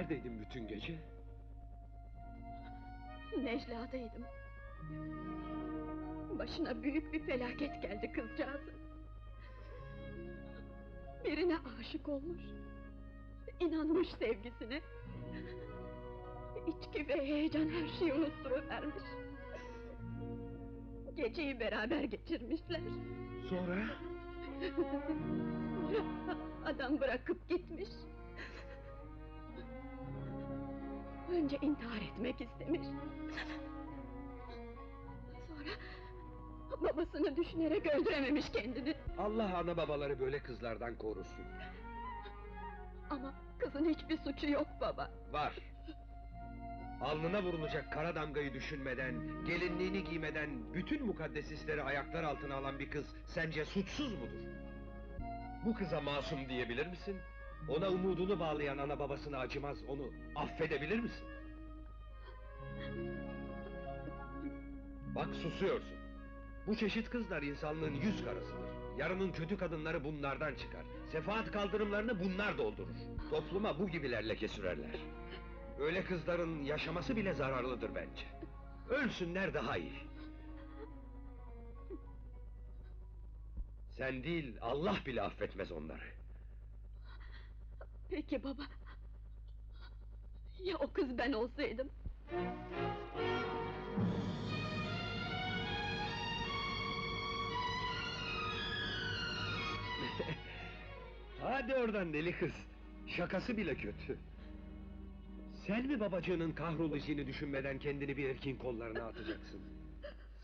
Neredeydin bütün gece? Necla'daydım. Başına büyük bir felaket geldi kızcağızın. Birine aşık olmuş. inanmış sevgisine. İçki ve heyecan her şeyi unutturuvermiş. Geceyi beraber geçirmişler. Sonra? Sonra adam bırakıp gitmiş. Önce intihar etmek istemiş. Sonra babasını düşünerek öldürememiş kendini. Allah ana babaları böyle kızlardan korusun. Ama kızın hiçbir suçu yok baba. Var. Alnına vurulacak kara damgayı düşünmeden, gelinliğini giymeden bütün mukaddes hisleri ayaklar altına alan bir kız sence suçsuz mudur? Bu kıza masum diyebilir misin? Ona umudunu bağlayan ana babasına acımaz, onu affedebilir misin? Bak susuyorsun. Bu çeşit kızlar insanlığın yüz karasıdır. Yarının kötü kadınları bunlardan çıkar. Sefaat kaldırımlarını bunlar doldurur. Topluma bu gibiler leke sürerler. Öyle kızların yaşaması bile zararlıdır bence. Ölsünler daha iyi. Sen değil, Allah bile affetmez onları. Peki baba. Ya o kız ben olsaydım? Hadi oradan deli kız. Şakası bile kötü. Sen mi babacığının kahrolacağını düşünmeden kendini bir erkin kollarına atacaksın?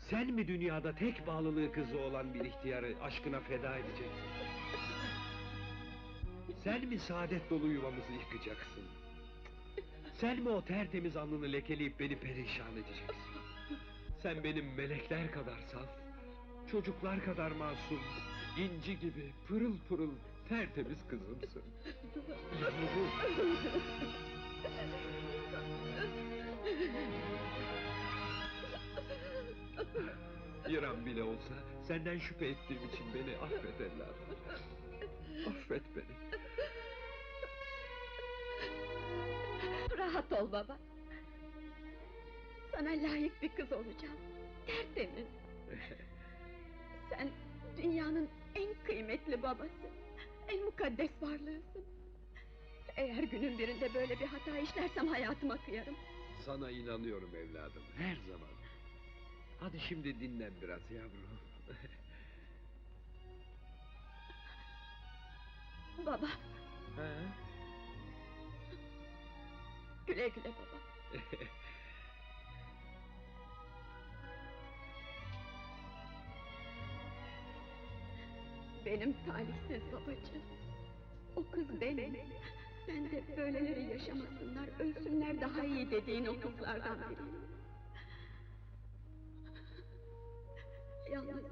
Sen mi dünyada tek bağlılığı kızı olan bir ihtiyarı aşkına feda edeceksin? Sen mi saadet dolu yuvamızı yıkacaksın? Sen mi o tertemiz alnını lekeleyip beni perişan edeceksin? Sen benim melekler kadar saf, çocuklar kadar masum, inci gibi pırıl pırıl tertemiz kızımsın. Bir an bile olsa senden şüphe ettiğim için beni affet evladım. Affet beni. Rahat ol baba. Sana layık bir kız olacağım. Tertemiz. Sen dünyanın en kıymetli babası. En mukaddes varlığısın. Eğer günün birinde böyle bir hata işlersem hayatıma kıyarım. Sana inanıyorum evladım, her zaman. Hadi şimdi dinlen biraz yavrum. Baba, Ha? güle güle baba. Benim talihsiz babacığım. O kız benim. Ben de böyleleri yaşamasınlar, ölsünler daha iyi dediğin o kızlardan biriyim. Yalnız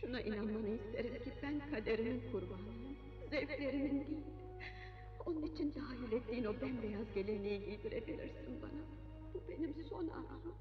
şuna inanmanı isterim ki ben kaderimin kurbanıyım. Zevklerimin değil. Onun için tahayyül ettiğin o bembeyaz gelinliği giydirebilirsin bana. Bu benim son arzum.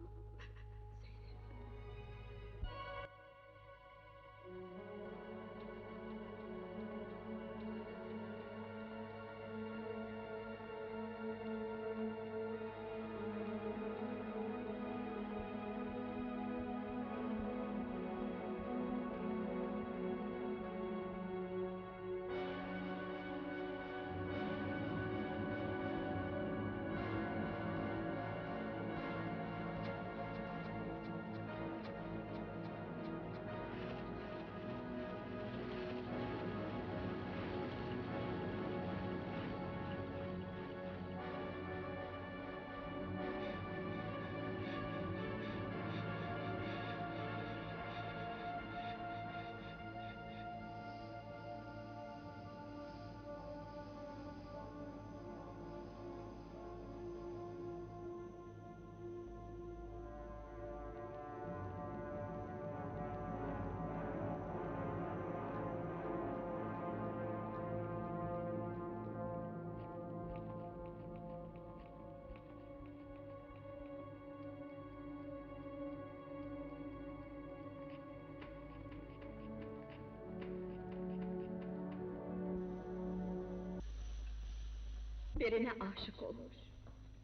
Birine aşık olmuş.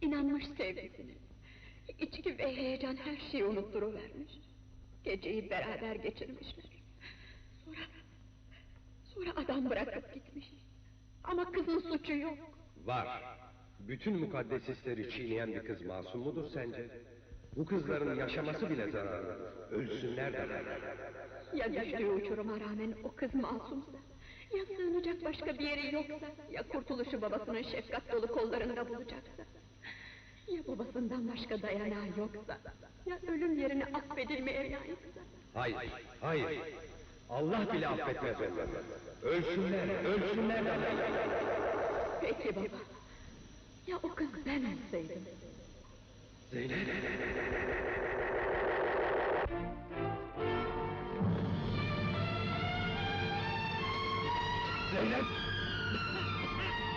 inanmış sevgisine. İçki ve heyecan her şeyi unutturuvermiş. Geceyi beraber geçirmişler. Sonra... Sonra adam bırakıp gitmiş. Ama kızın suçu yok. Var. Bütün mukaddes hisleri çiğneyen bir kız masum mudur sence? Bu kızların yaşaması bile zararlı. Ölsünler de. Ya düştüğü uçuruma rağmen o kız masumsa, ya sığınacak başka bir yeri yoksa, ya kurtuluşu babasının şefkat dolu kollarında bulacaksa, ya babasından başka dayanağı yoksa, ya ölüm yerine affedilmeye layıksa. Hayır, hayır. Allah bile affetmez onları. Ölsünler, ölsünler. Peki baba, ya o kız ben olsaydım? Zeynep!